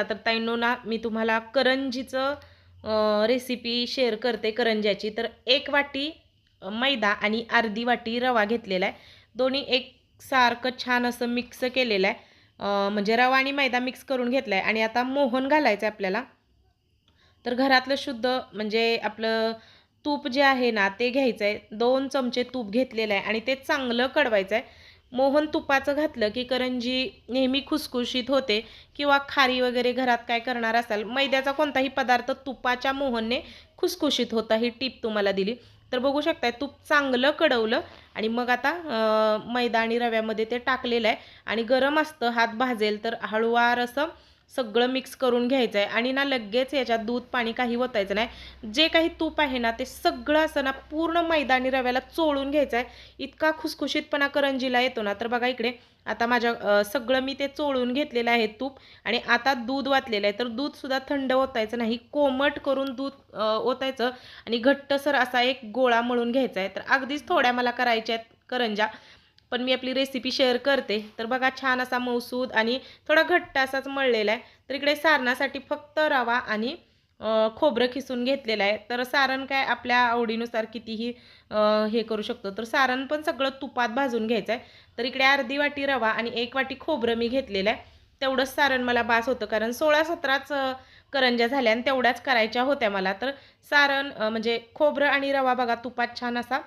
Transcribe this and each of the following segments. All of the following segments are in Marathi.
चला तर ताईंनो ना मी तुम्हाला करंजीचं रेसिपी शेअर करते करंज्याची. तर एक वाटी मैदा आणि अर्धी वाटी रवा घेतलेला आहे. दोन्ही एक सारखं छान असं मिक्स केलेलं आहे. म्हणजे रवा आणि मैदा मिक्स करून घेतला आहे. आणि आता मोहन घालायचं आहे आपल्याला. तर घरातलं शुद्ध म्हणजे आपलं तूप जे आहे ना ते घ्यायचं आहे. दोन चमचे तूप घेतलेलं आहे. आणि ते चांगलं कडवायचं आहे. मोहन तुपाचं घातलं की करंजी नेहमी खुसखुशीत होते किंवा खारी वगैरे घरात काय करणार असाल. मैद्याचा कोणताही पदार्थ तुपाच्या मोहनने खुसखुशीत होता ही टीप तुम्हाला दिली. तर बघू शकताय तूप चांगलं कडवलं आणि मग आता मैदा आणि रव्यामध्ये ते टाकलेलं आहे. आणि गरम असतं हात भाजेल तर हळूवार असं सगळं मिक्स करून घ्यायचं आहे आणि ना लगेच याच्यात दूध पाणी काही ओतायचं नाही. जे काही तूप आहे ना ते सगळं असं ना पूर्ण मैदानी रव्याला चोळून घ्यायचं आहे इतका खुसखुशीतपणा करंजीला येतो ना. तर बघा इकडे आता माझ्या सगळं मी ते चोळून घेतलेलं आहे तूप. आणि आता दूध वाचलेलं आहे. तर दूधसुद्धा थंड ओतायचं नाही. कोमट करून दूध ओतायचं. आणि घट्टसर असा एक गोळा मळून घ्यायचा आहे. तर अगदीच थोड्या मला करायच्या आहेत करंजा. पण मी आपली रेसिपी शेअर करते. तर बघा छान असा मौसूद आणि थोडा घट्ट असाच मळलेला आहे. तर इकडे सारणासाठी फक्त रवा आणि खोबरं खिसून घेतलेलं आहे. तर सारण काय आपल्या आवडीनुसार कितीही हे करू शकतो. तर सारण पण सगळं तुपात भाजून घ्यायचं आहे. तर इकडे अर्धी वाटी रवा आणि एक वाटी खोबरं मी घेतलेलं आहे. तेवढंच सारण मला बास होतं. कारण सोळा सतराच करंज्या झाल्या आणि तेवढ्याच करायच्या होत्या मला. तर सारण म्हणजे खोबरं आणि रवा बघा तुपात छान असा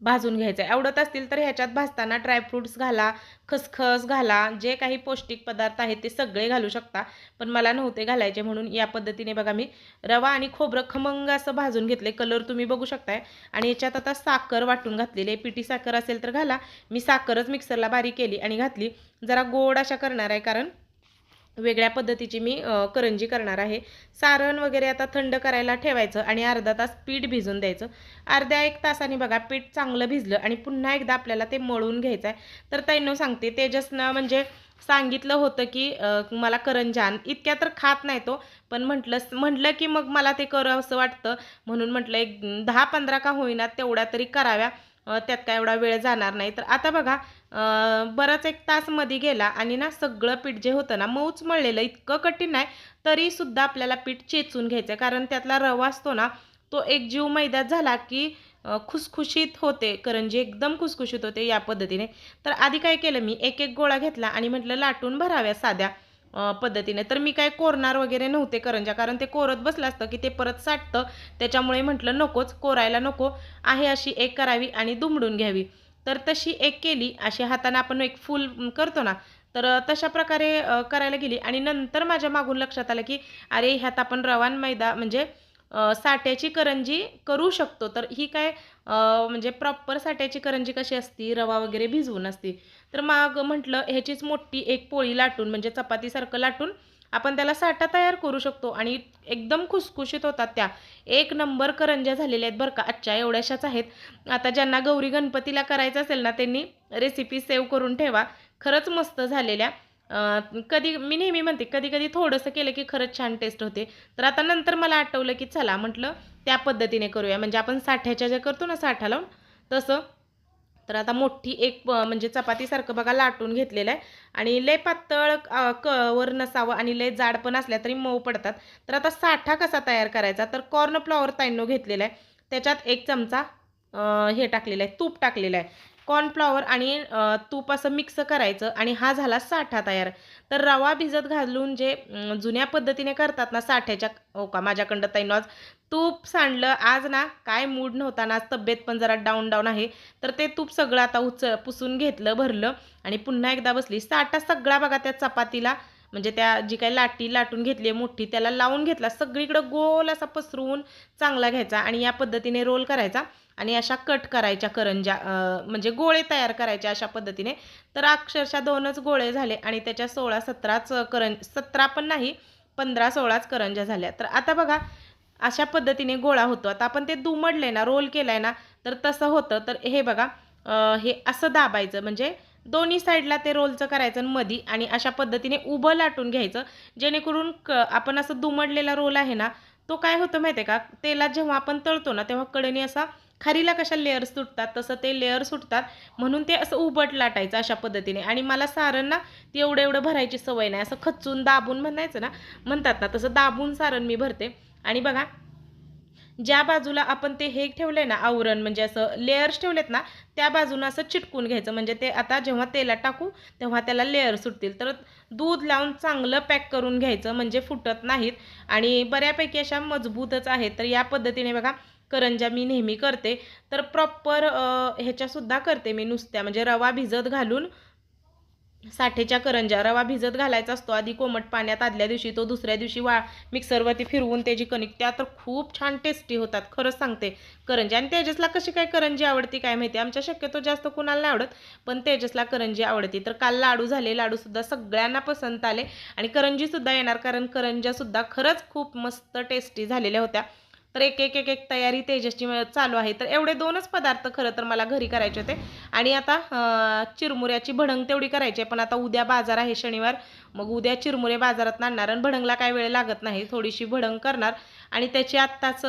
भाजून घ्यायचं आहे. आवडत असतील तर ह्याच्यात भाजताना ड्रायफ्रूट्स घाला खसखस घाला जे काही पौष्टिक पदार्थ आहेत ते सगळे घालू शकता. पण मला नव्हते घालायचे म्हणून या पद्धतीने बघा मी रवा आणि खोबरं खमंग असं भाजून घेतले कलर तुम्ही बघू शकताय. आणि याच्यात आता साखर वाटून घातलेली आहे. पिठी साखर असेल तर घाला. मी साखरच मिक्सरला बारीक केली आणि घातली. जरा गोड अशा करणार आहे कारण वेगळ्या पद्धतीची मी करंजी करणार आहे. सारण वगैरे आता थंड करायला ठेवायचं आणि अर्धा तास पीठ भिजून द्यायचं. अर्ध्या एक तासाने बघा पीठ चांगलं भिजलं आणि पुन्हा एकदा आपल्याला ते मळून घ्यायचं आहे तर ताईंनो सांगते तेजसनं म्हणजे सांगितलं होतं की मला करंजा इतक्या तर खात नाही तो पण म्हटलं म्हटलं की मग मला ते करावं असं वाटतं. म्हणून म्हटलं एक दहा पंधरा का होईना तेवढ्या तरी कराव्या. त्यात काय एवढा वेळ जाणार नाही. तर आता बघा बराच एक तासमध्ये गेला आणि ना सगळं पीठ जे होतं ना मऊच मळलेलं इतकं कठीण नाही तरीसुद्धा आपल्याला पीठ चेचून घ्यायचं आहे. कारण त्यातला रवा असतो ना तो एक जीव मैद्यात झाला की खुसखुशीत होते. करंजी एकदम खुसखुशीत होते या पद्धतीने. तर आधी काय केलं मी एक एक गोळा घेतला आणि म्हटलं लाटून भराव्या साध्या पद्धतीने. तर मी काय कोरणार वगैरे नव्हते करंजा कारण ते कोरत बसलं असतं की ते परत साठतं. त्याच्यामुळे म्हटलं नकोच कोरायला नको. आहे अशी एक करावी आणि दुमडून घ्यावी. तर तशी एक केली. अशी हाताने आपण एक फुल करतो ना तर तशा प्रकारे करायला गेली. आणि नंतर माझ्या मागून लक्षात आलं की अरे ह्यात आपण रवान मैदा म्हणजे साठ्याची करंजी करू शकतो. तर ही काय म्हणजे प्रॉपर साठ्याची करंजी कशी असती? रवा वगैरे भिजवून असती. तर मग म्हटलं ह्याचीच मोठी एक पोळी लाटून म्हणजे चपातीसारखं लाटून आपण त्याला साठा तयार करू शकतो. आणि एकदम खुसखुशीत होतात त्या. एक नंबर करंज्या झालेल्या आहेत बरं का. आजच्या एवढ्याशाच आहेत. आता ज्यांना गौरी गणपतीला करायचं असेल ना त्यांनी रेसिपी सेव्ह करून ठेवा. खरंच मस्त झालेल्या. कधी मी नेहमी म्हणते कधी कधी थोडंसं केलं की खरंच छान टेस्ट होते. तर आता नंतर मला आठवलं की चला म्हटलं त्या पद्धतीने करूया. म्हणजे आपण साठ्याच्या ज्या करतो ना साठा लावून तसं तर आता मोठी एक म्हणजे चपातीसारखं बघा लाटून घेतलेलं आहे. आणि लय पातळ कवर क वर नसावं आणि लय जाड पण असल्या तरी मऊ पडतात. तर आता साठा कसा तयार करायचा? तर कॉर्न फ्लॉवर घेतलेला आहे. त्याच्यात एक चमचा हे टाकलेलं आहे तूप टाकलेलं आहे. कॉर्नफ्लॉवर आणि तूप असं मिक्स करायचं आणि हा झाला साठा तयार. तर रवा भिजत घालून जे जुन्या पद्धतीने करतात ना साठ्याच्या हो का? माझ्याकडं ताईंनो आज तूप सांडलं. आज ना काय मूड नव्हता ना आज तब्येत पण जरा डाऊन डाऊन आहे. तर ते तूप सगळं आता उच पुसून घेतलं भरलं आणि पुन्हा एकदा बसली. साठा सगळा बघा त्या चपातीला म्हणजे त्या जी काही लाटी लाटून घेतली आहे मोठी त्याला लावून घेतला. सगळीकडं गोल असा पसरवून चांगला घ्यायचा आणि या पद्धतीने रोल करायचा आणि अशा कट करायच्या करंज्या म्हणजे गोळे तयार करायचे अशा पद्धतीने. तर अक्षरशः दोनच गोळे झाले आणि त्याच्या सोळा सतराच करं सतरा पण नाही पंधरा सोळाच करंज्या झाल्या. तर आता बघा अशा पद्धतीने गोळा होतो. आता आपण ते दुमडले ना रोल केलाय ना तर तसं होतं. तर हे बघा हे असं दाबायचं. म्हणजे दोन्ही साईडला ते रोलचं करायचं आणि मधी आणि अशा पद्धतीने उभं लाटून घ्यायचं. जेणेकरून क आपण असं दुमडलेला रोल आहे ना तो काय होतं माहिती आहे का? तेलात जेव्हा आपण तळतो ना तेव्हा कडेने असा खारीला कशा लेअर्स सुटतात तसं ते लेअर सुटतात. म्हणून ते असं उबट लाटायचं अशा पद्धतीने. आणि मला सारण ना ती एवढं एवढं भरायची सवय नाही. असं खचून दाबून म्हणायचं ना म्हणतात ना तसं दाबून सारण मी भरते. आणि बघा ज्या बाजूला आपण ते हे ठेवलंय ना आवरण म्हणजे असं लेअर्स ठेवलेत ना त्या बाजूनं असं चिटकून घ्यायचं. म्हणजे ते आता जेव्हा तेलात टाकू तेव्हा त्याला लेअर सुटतील. तर दूध लावून चांगलं पॅक करून घ्यायचं म्हणजे फुटत नाहीत. आणि बऱ्यापैकी अशा मजबूतच आहेत. तर या पद्धतीने बघा करंजा मी नेहमी करते. तर प्रॉपर ह्याच्यासुद्धा करते मी नुसत्या. म्हणजे रवा भिजत घालून साठेच्या करंजा रवा भिजत घालायचा असतो. आधी कोमट पाण्यात आदल्या दिवशी तो दुसऱ्या दिवशी वा मिक्सरवरती फिरवून त्याची कणिक त्या तर खूप छान टेस्टी होतात खरंच सांगते. करंजी आणि तेजसला कशी काय करंजी आवडती काय माहिती? आमच्या शक्यतो जास्त कुणाला नाही आवडत पण तेजसला करंजी आवडती. तर काल लाडू झाले लाडूसुद्धा सगळ्यांना पसंत आले आणि करंजीसुद्धा येणार कारण करंजासुद्धा खरंच खूप मस्त टेस्टी झालेल्या होत्या. तर एक एक एक एक तयारी तेजसची चालू आहे. तर एवढे दोनच पदार्थ खरं तर मला घरी करायचे होते. आणि आता चिरमुऱ्याची भडंग तेवढी करायची आहे. पण आता उद्या बाजार आहे शनिवार. मग उद्या चिरमुरे बाजारात आणणार आणि भडंगला काय वेळ लागत नाही. थोडीशी भडंग करणार. आणि त्याची आत्ताच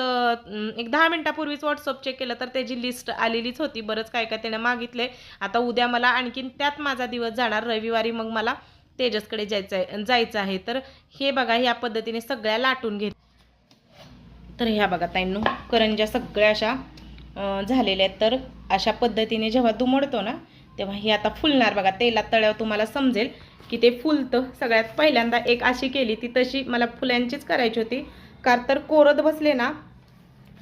एक दहा मिनटापूर्वीच व्हॉट्सअप चेक केलं तर त्याची लिस्ट आलेलीच होती. बरंच काय काय त्याने मागितले. आता उद्या मला आणखीन त्यात माझा दिवस जाणार. रविवारी मग मला तेजसकडे जायचं आहे जायचं आहे. तर हे बघा ह्या पद्धतीने सगळ्या लाटून घेत तर ह्या बघा ताईंनो करंज्या सगळ्या अशा झालेल्या आहेत. तर अशा पद्धतीने जेव्हा दुमडतो ना तेव्हा ही आता फुलणार. बघा तेलात तळ्यावर तुम्हाला समजेल की ते फुलतं. सगळ्यात पहिल्यांदा एक अशी केली ती तशी मला फुलांचीच करायची होती. कार तर कोरत बसले ना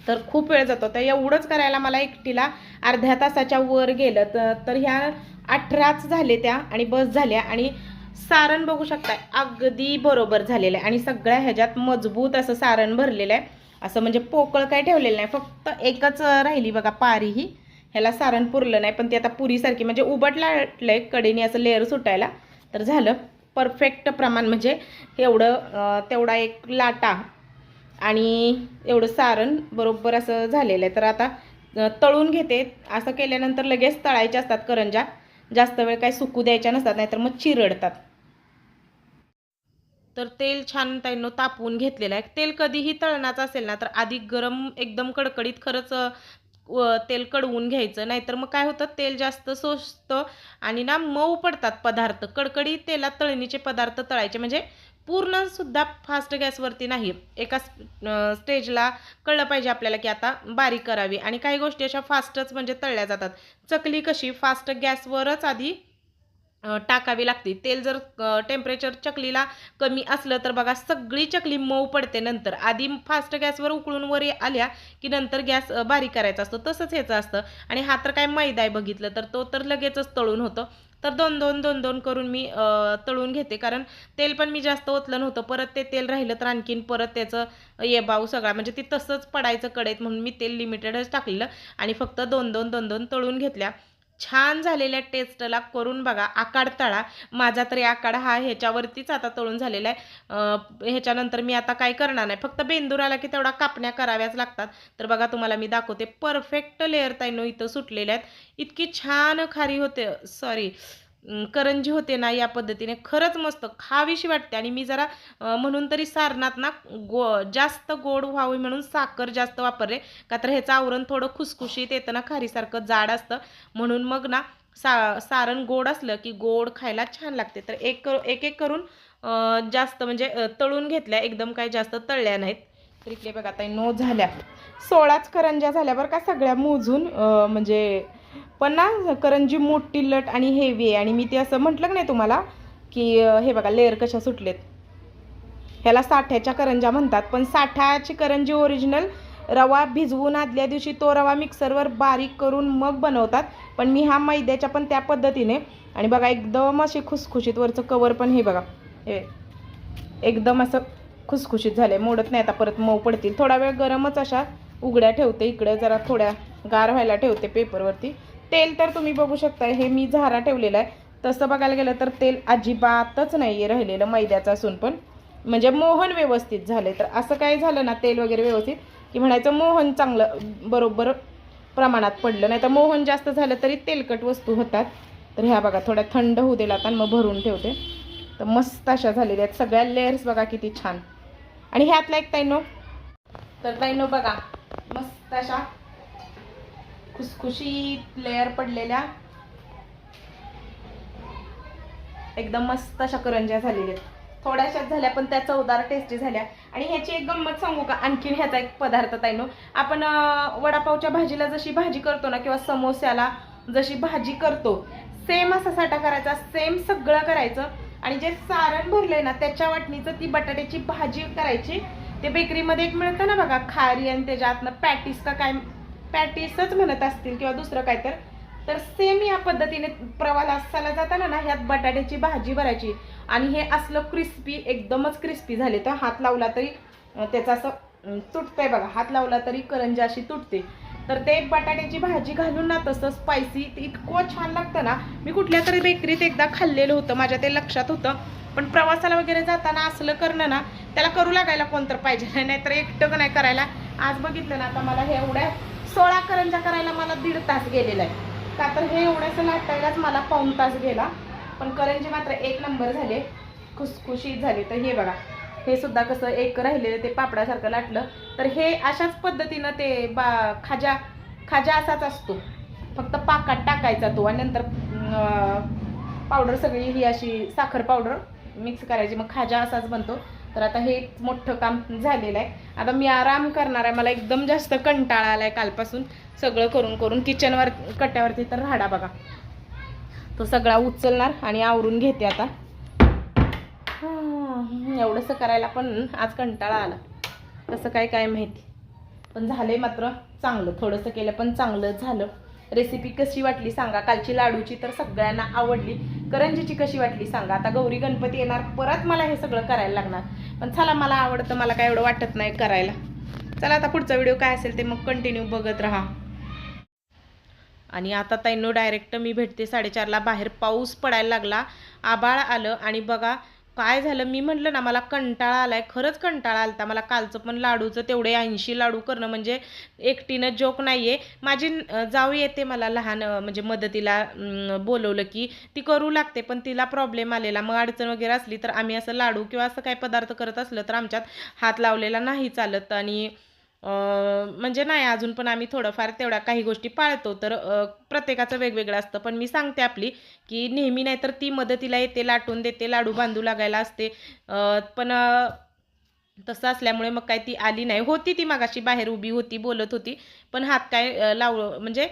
तर खूप वेळ जातो. तर एवढंच करायला मला एकटीला अर्ध्या तासाच्या वर गेलं. तर तर ह्या अठराच झाले त्या आणि बस झाल्या. आणि सारण बघू शकताय अगदी बरोबर झालेलं आहे. आणि सगळ्या ह्याच्यात मजबूत असं सारण भरलेलं आहे. असं म्हणजे पोकळ काय ठेवलेलं नाही. फक्त एकच राहिली बघा पारी ही. ह्याला सारण पुरलं नाही पण ती आता पुरीसारखी म्हणजे उबट लाटलंय कडेने असं लेअर सुटायला. तर झालं. परफेक्ट प्रमाण म्हणजे एवढं तेवढा एक लाटा आणि एवढं सारण बरोबर असं झालेलं आहे. तर आता तळून घेते. असं केल्यानंतर लगेच तळायच्या असतात करंजा. जास्त वेळ काय सुकू द्यायच्या नसतात नाहीतर मग चिरडतात. तर तेल छान ताईंनो तापवून घेतलेलं आहे. तेल कधीही तळणाचं असेल ना तर आधी गरम एकदम कडकडीत खरंच व- तेल कडवून घ्यायचं. नाहीतर मग काय होतं तेल जास्त सोसतं आणि ना मऊ पडतात पदार्थ. कडकडी तेलात तळणीचे पदार्थ तळायचे. म्हणजे पूर्णसुद्धा फास्ट गॅसवरती नाही. एका स्टेजला कळलं पाहिजे आपल्याला की आता बारीक करावी. आणि काही गोष्टी अशा फास्टच म्हणजे तळल्या जातात. चकली कशी? फास्ट गॅसवरच आधी टाकावी लागते. तेल जर टेम्परेचर चकलीला कमी असलं तर बघा सगळी चकली मऊ पडते नंतर. आधी फास्ट गॅसवर उकळून वर आल्या की नंतर गॅस बारीक करायचा असतो. तसंच ह्याचं असतं. आणि हा तर काय मैदा आहे बघितलं तर तो तर लगेचच तळून होतं. तर दोन दोन दोन दोन करून मी तळून घेते. कारण तेल पण मी जास्त ओतलं नव्हतं. परत ते तेल राहिलं तर आणखीन परत त्याचं येबाऊ सगळा. म्हणजे ते तसंच पडायचं कडेत म्हणून मी तेल लिमिटेडच टाकलेलं. आणि फक्त दोन दोन दोन दोन तळून घेतल्या. छान झालेल्या टेस्टला करून बघा. आकाड तळा. माझा तरी आकाड हा ह्याच्यावरतीच आता तळून झालेला आहे. ह्याच्यानंतर मी आता काय करणार नाही. फक्त बेंदूर आला की तेवढा कापण्या कराव्याच लागतात. तर बघा तुम्हाला मी दाखवते. परफेक्ट लेअर ताईनो इथं सुटलेल्या आहेत. इतकी छान खारी होते. सॉरी करंजी होते ना या पद्धतीने खरंच मस्त खावीशी वाटते. आणि मी जरा म्हणून तरी सारणात ना गो जास्त गोड व्हावी म्हणून साखर जास्त वापरले. का तर ह्याचं आवरण थोडं खुसखुशीत येतं ना खारीसारखं जाड असतं. म्हणून मग ना सा सारण गोड असलं की गोड खायला छान लागते. तर एक करू एक एक करून जास्त म्हणजे तळून घेतल्या एकदम काही जास्त तळल्या नाहीत. तर इकडे बघा आता नो झाल्या. सोळाच करंज्या झाल्या बरं का सगळ्या मोजून म्हणजे पण ना करंजी मोठी लट आणि हेवी आहे. आणि मी ते असं म्हटलं की नाही तुम्हाला की हे बघा लेअर कशा सुटलेत. ह्याला साठ्याच्या करंजा म्हणतात पण साठ्याची करंजी ओरिजिनल रवा भिजवून आदल्या दिवशी तो रवा मिक्सरवर बारीक करून मग बनवतात. पण मी हा मैद्याच्या पण त्या पद्धतीने आणि बघा एकदम अशी खुसखुशीत वरचं कवर पण हे बघा हे एकदम असं खुसखुशीत झालं मोडत नाही आता परत मऊ पडतील. थोडा वेळ गरमच अशा उघड्या ठेवते इकडे जरा थोड्या गार व्हायला ठेवते पेपरवरती तेल तर तुम्ही बघू शकता हे मी झारा ठेवलेला आहे. तसं बघायला गेलं तर तेल अजिबातच नाही आहे राहिलेलं मैद्याचं असून पण. म्हणजे मोहन व्यवस्थित झाले तर असं काय झालं ना तेल वगैरे व्यवस्थित की म्हणायचं मोहन चांगलं बरोबर प्रमाणात पडलं. नाही तर मोहन जास्त झालं तरी तेलकट वस्तू होतात. तर ह्या बघा थोड्या थंड होऊ दिला आता मग भरून ठेवते. तर मस्त अशा झालेल्या आहेत. सगळ्या लेअर्स बघा किती छान. आणि ह्यातला एक ताईनो. तर ताईनो बघा मस्त अशा खुसखुशीत लेअर पडलेल्या एकदम मस्त अशा करंज्या झालेल्या आहेत. थोड्याशाच झाल्या पण त्या चवदार टेस्टी झाल्या. आणि ह्याची एक गंमत सांगू का? आणखीन ह्याचा एक पदार्थ ताईनो. आपण वडापावच्या भाजीला जशी भाजी करतो ना किंवा समोस्याला जशी भाजी करतो सेम असा साठा करायचा सेम सगळं करायचं. आणि जे सारण भरलंय ना त्याच्या वाटणीचं ती बटाट्याची भाजी करायची. ते बेकरीमध्ये एक मिळतं ना बघा खारी आणि त्याच्यातनं पॅटीस का काय पॅटीसच म्हणत असतील किंवा दुसरं काय तर तर सेम या पद्धतीने प्रवासाला जाताना ना ह्यात बटाट्याची भाजी भरायची. आणि हे असलं क्रिस्पी एकदमच क्रिस्पी झाले तर हात लावला तरी त्याचा त्याचं असं तुटतंय बघा. हात लावला तरी करंजी अशी तुटते. तर ते बटाट्याची भाजी घालून ना तसं स्पायसी इतकं छान लागतं ना. मी कुठल्या तरी बेकरीत एकदा खाल्लेलं होतं माझ्या ते लक्षात होतं. पण प्रवासाला वगैरे जाताना असलं करणं ना त्याला करू लागायला कोणतर पाहिजे. नाहीतर एकटं नाही करायला. आज बघितलं ना आता मला हे एवढ्या सोळा करंजा करायला मला दीड तास गेलेला आहे का तर हे एवढंसं लाटायलाच मला पाऊण तास गेला. पण करंजी मात्र एक नंबर झाले. खुसखुशीत झाले. तर हे बघा हे सुद्धा कसं एक राहिलेलं ते पापडासारखं लाटलं. तर हे अशाच पद्धतीनं ते बा खाजा खाजा असाच असतो. फक्त पाकात टाकायचा तो आणि नंतर पावडर सगळी ही अशी साखर पावडर मिक्स करायची. मग खाजा असाच बनतो. तर आता हे मोठं काम झालेलं आहे. आता मी आराम करणार आहे. मला एकदम जास्त कंटाळा आला आहे कालपासून. सगळं करून करून किचनवर कट्ट्यावरती तर राडा बघा. तो सगळा उचलणार आणि आवरून घेते आता. एवढंसं करायला पण आज कंटाळा आला. कसं काय काय माहिती. पण झालं मात्र चांगलं. थोडंसं केलं पण चांगलं झालं. रेसिपी कशी वाटली सांगा. कालची लाडूची तर सगळ्यांना आवडली. करंजीची कशी वाटली सांगा. आता गौरी गणपती येणार परत मला हे सगळं करायला लागणार. पण चला मला आवडतं मला काय एवढं वाटत नाही करायला. चला आता पुढचा व्हिडिओ काय असेल ते मग कंटिन्यू बघत राहा. आणि आता ताईंनो डायरेक्ट मी भेटते साडेचारला. बाहेर पाऊस पडायला लागला. आबाळ आलं आणि बघा काय झालं? मी म्हटलं ना मला कंटाळा आलाय. खरंच कंटाळा आलता. मला कालचं पण लाडूचं तेवढे ऐंशी लाडू करणं म्हणजे एकटीनं जोक नाही आहे माझी जाऊ येते मला लहान म्हणजे मदतीला बोलवलं की ती करू लागते पण तिला प्रॉब्लेम आलेला. मग अडचण वगैरे असली तर आम्ही असं लाडू किंवा असं काही पदार्थ करत असलं तर आमच्यात हात लावलेला नाही चालत. आणि म्हणजे नाही अजून पण आम्ही थोडंफार तेवढ्या काही गोष्टी पाळतो. तर प्रत्येकाचं वेगवेगळं असतं. पण मी सांगते आपली की नेहमी नाही तर ती मदतीला येते लाटून देते लाडू बांधू लागायला असते. पण तसं असल्यामुळे मग काय ती आली नाही. होती ती मागाशी बाहेर उभी होती बोलत होती. पण हात काय लाव म्हणजे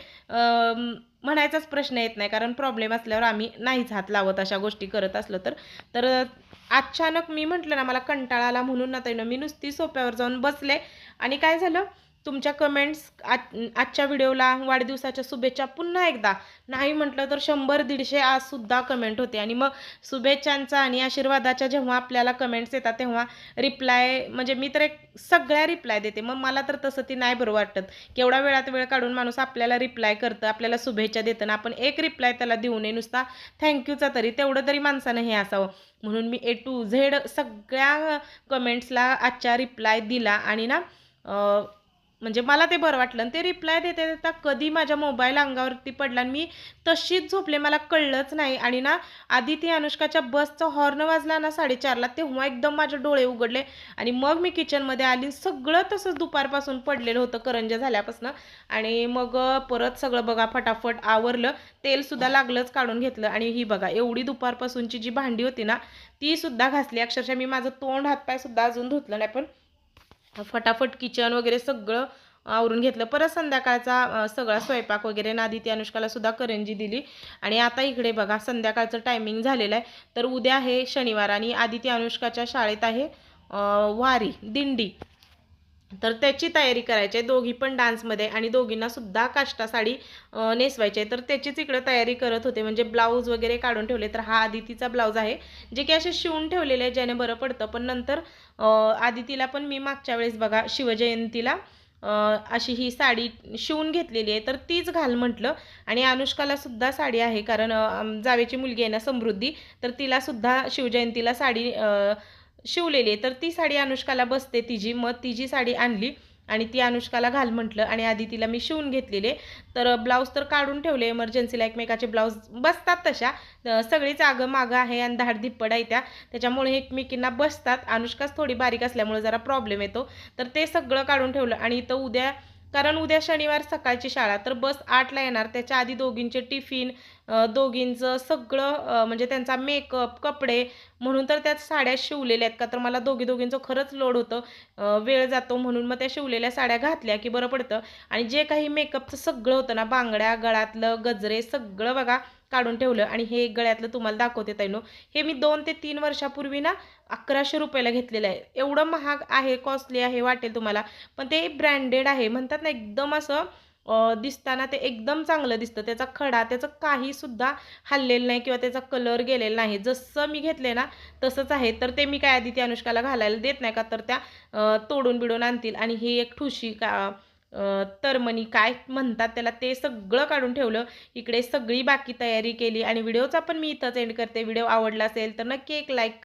म्हणायचाच प्रश्न येत नाही कारण प्रॉब्लेम असल्यावर आम्ही नाहीच हात लावत अशा गोष्टी करत असलं तर. तर अचानक मी म्हटलं ना मला कंटाळा आला म्हणून ना ताईनं मी नुसती सोप्यावर जाऊन बसले. आणि काय झालं? तुमच्या कमेंट्स आजच्या व्हिडिओला वाढदिवसाच्या शुभेच्छा पुन्हा एकदा. नाही म्हटलं तर शंभर दीडशे आज सुद्धा कमेंट होते. आणि मग शुभेच्छांचा आणि आशीर्वादाच्या जेव्हा आपल्याला कमेंट्स येतात तेव्हा रिप्लाय म्हणजे मी तर एक सगळ्या रिप्लाय देते. मग मला तर तसं ती नाही बरं वाटत. केवढा वेळात वेळ काढून माणूस आपल्याला रिप्लाय करतं आपल्याला शुभेच्छा देतं ना आपण एक रिप्लाय त्याला देऊ नये. नुसता थँक्यूचा तरी तेवढं तरी माणसानं हे असावं. म्हणून मी ए टू झेड सगळ्या कमेंट्सला आजच्या रिप्लाय दिला. आणि ना म्हणजे मला ते बरं वाटलं. आणि ते रिप्लाय देता देता कधी माझ्या मोबाईल अंगावरती पडला आणि मी तशीच झोपले. मला कळलंच नाही. आणि ना आधी ती अनुष्काच्या बसचा हॉर्न वाजला ना साडेचारला तेव्हा एकदम माझे डोळे उघडले. आणि मग मी किचनमध्ये आली. सगळं तसंच दुपारपासून पडलेलं होतं करंजा झाल्यापासून. आणि मग परत सगळं बघा फटाफट आवरलं. तेलसुद्धा लागलंच काढून घेतलं. आणि ही बघा एवढी दुपारपासूनची जी भांडी होती ना ती सुद्धा घासली. अक्षरशः मी माझं तोंड हातपायसुद्धा अजून धुतलं नाही. पण फटाफट किचन वगैरे सगळं आवरून घेतलं. परत संध्याकाळचा सगळा स्वयंपाक वगैरे नादी ती अनुष्काला सुद्धा करंजी दिली. आणि आता इकडे बघा संध्याकाळचं टायमिंग झालेलं आहे. तर उद्या आहे शनिवार आणि आदिती अनुष्काच्या शाळेत आहे वारी दिंडी. तर त्याची तयारी करायची आहे. दोघी पण डान्समध्ये आणि दोघींना सुद्धा काष्टा साडी नेसवायची आहे. तर त्याचीच इकडं तयारी करत होते. म्हणजे ब्लाऊज वगैरे काढून ठेवले. तर हा आदितीचा ब्लाऊज आहे. जे की असे शिवून ठेवलेले आहे ज्याने बरं पडतं. पण नंतर आदितीला पण मी मागच्या वेळेस बघा शिवजयंतीला अशी ही साडी शिवून घेतलेली आहे. तर तीच घाल म्हटलं. आणि अनुष्काला सुद्धा साडी आहे. कारण जावेची मुलगी आहे ना समृद्धी. तर तिलासुद्धा शिवजयंतीला साडी शिवलेली आहे. तर ती साडी अनुष्काला बसते तिची. मग तिची साडी आणली आणि ती अनुष्काला घाल म्हटलं आणि आधी तिला मी शिवून घेतलेले तर ब्लाऊज तर काढून ठेवले. इमर्जन्सीला एकमेकाचे ब्लाऊज बसतात तशा. सगळीच आगं मागं आहे आणि धाड धिप्पड आहे त्या. त्याच्यामुळे एकमेकींना बसतात. अनुष्काच थोडी बारीक असल्यामुळे जरा प्रॉब्लेम येतो. तर ते सगळं काढून ठेवलं आणि इथं उद्या कारण उद्या शनिवार सकाळची शाळा तर बस आठला येणार. त्याच्या आधी दोघींचे टिफिन दोघींचं सगळं म्हणजे त्यांचा मेकअप कपडे म्हणून तर त्यात साड्या शिवलेल्या आहेत का? तर मला दोघी दोघींचं खरंच लोड होतं. वेळ जातो म्हणून मग त्या शिवलेल्या साड्या घातल्या की बरं पडतं. आणि जे काही मेकअपचं सगळं होतं ना बांगड्या गळातलं गजरे सगळं बघा काढून ठेवलं आणि हे गळ्यातलं तुम्हाला दाखवते ताईनो. हे मी दोन ते तीन वर्षापूर्वी ना अकराशे रुपयाला घेतलेलं आहे. एवढं महाग आहे कॉस्टली आहे वाटेल तुम्हाला. पण ते ब्रँडेड आहे. म्हणतात ना एकदम असं दिसताना ते एकदम चांगलं दिसतं. त्याचा खडा त्याचं काहीसुद्धा हललेलं हल्लेलं नाही किंवा त्याचा कलर गेलेला नाही. जसं मी घेतले ना तसंच आहे. तर ते मी काय आधी त्या अनुष्काला घालायला देत नाही का? तर त्या तोडून बिडून आणतील. आणि ही एक ठुशी का तरमणी काय म्हणतात त्याला ते सगळं काढून ठेवलं. इकडे सगळी बाकी तयारी केली आणि व्हिडिओचा पण मी इथंच एंड करते. व्हिडिओ आवडला असेल तर नक्की एक लाईक